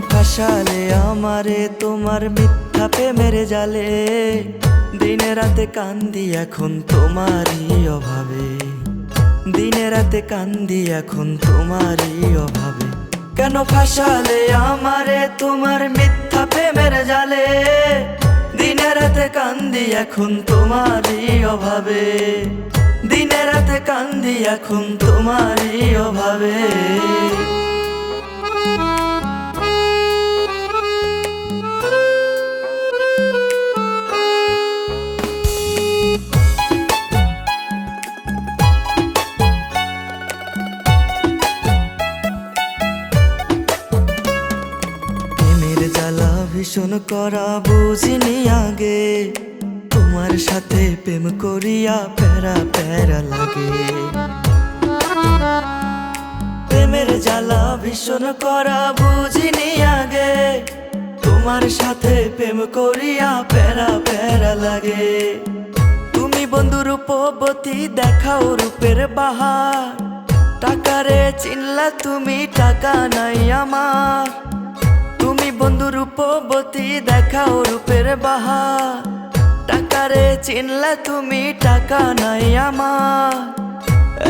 ফাঁসালে আমারে তোমার মিথ্যা প্রেমের জালে। দিনে রাতে কান্দি এখন তোমারই অভাবে। দিনে রাতে কান্দি এখন তোমারই অভাবে। কেন ফাঁসালে আমারে তোমার মিথ্যা প্রেমের জালে? দিনে রাতে কান্দি এখন তোমারই অভাবে। দিনে রাতে কান্দি এখন তোমারই অভাবে। ভীষণ করা বুঝিনি আগে। তোমার সাথে প্রেম করিয়া প্যারা প্যারা লাগে। প্রেমের জ্বালা ভীষণ করা বুঝিনি আগে। তোমার সাথে প্রেম করিয়া প্যারা প্যারা লাগে। তুমি বন্ধু রূপবতী দেখাও রূপের বাহার টাকারে চিনলা তুমি, টাকা নাই আমার। রূপবতী দেখাও রূপের বাহার। টাকারে চিনলা তুমি টাকা নাই আমার।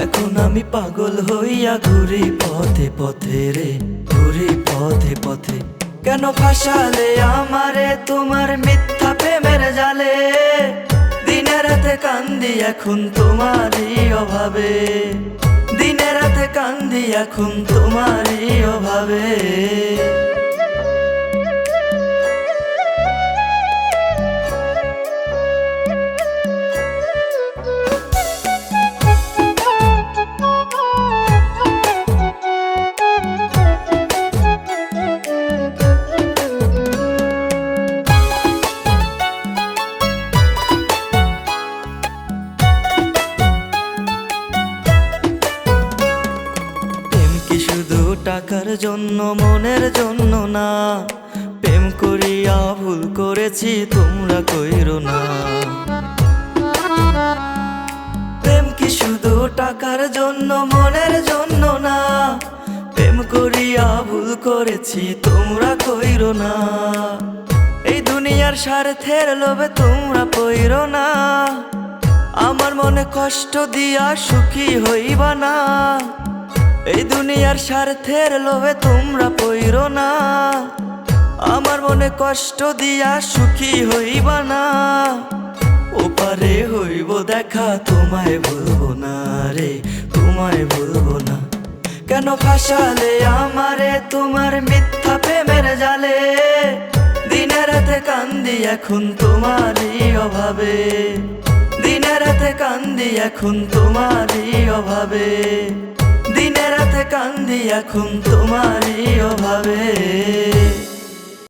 এখন আমি পাগল হইয়া ঘুরি পথে পথে রে, ঘুরি পথে পথে। কেন ফাঁসালে আমারে তোমার মিথ্যা প্রেমের জালে? দিনে রাতে কান্দি এখন তোমারই অভাবে। দিনে রাতে কান্দি এখন তোমারই অভাবে। টাকার জন্য, মনের জন্য না। প্রেম করিয়া ভুল করেছি, তোমরা কইরো না। প্রেম কি শুধু টাকার জন্য, মনের জন্য না? প্রেম করিয়া ভুল করেছি, তোমরা কইরো না। এই দুনিয়ার স্বার্থের লোভে তোমরা পইরো না। আমার মনে কষ্ট দিয়া সুখী হইবা না। এই দুনিয়ার স্বার্থের লোভে তোমরা পইরো না। আমার মনে কষ্ট দিয়া সুখী হইবা না। ওপারে হইব দেখা, তোমায় ভুলবো না রে, তোমায় ভুলবো না। কেন ফাঁসালে আমারে তোমার মিথ্যা প্রেমের জালে? দিনে রাতে কান্দি এখন তোমারই অভাবে। দিনে রাতে কান্দি এখন তোমারই অভাবে। কান্দি এখন তোমারই অভাবে।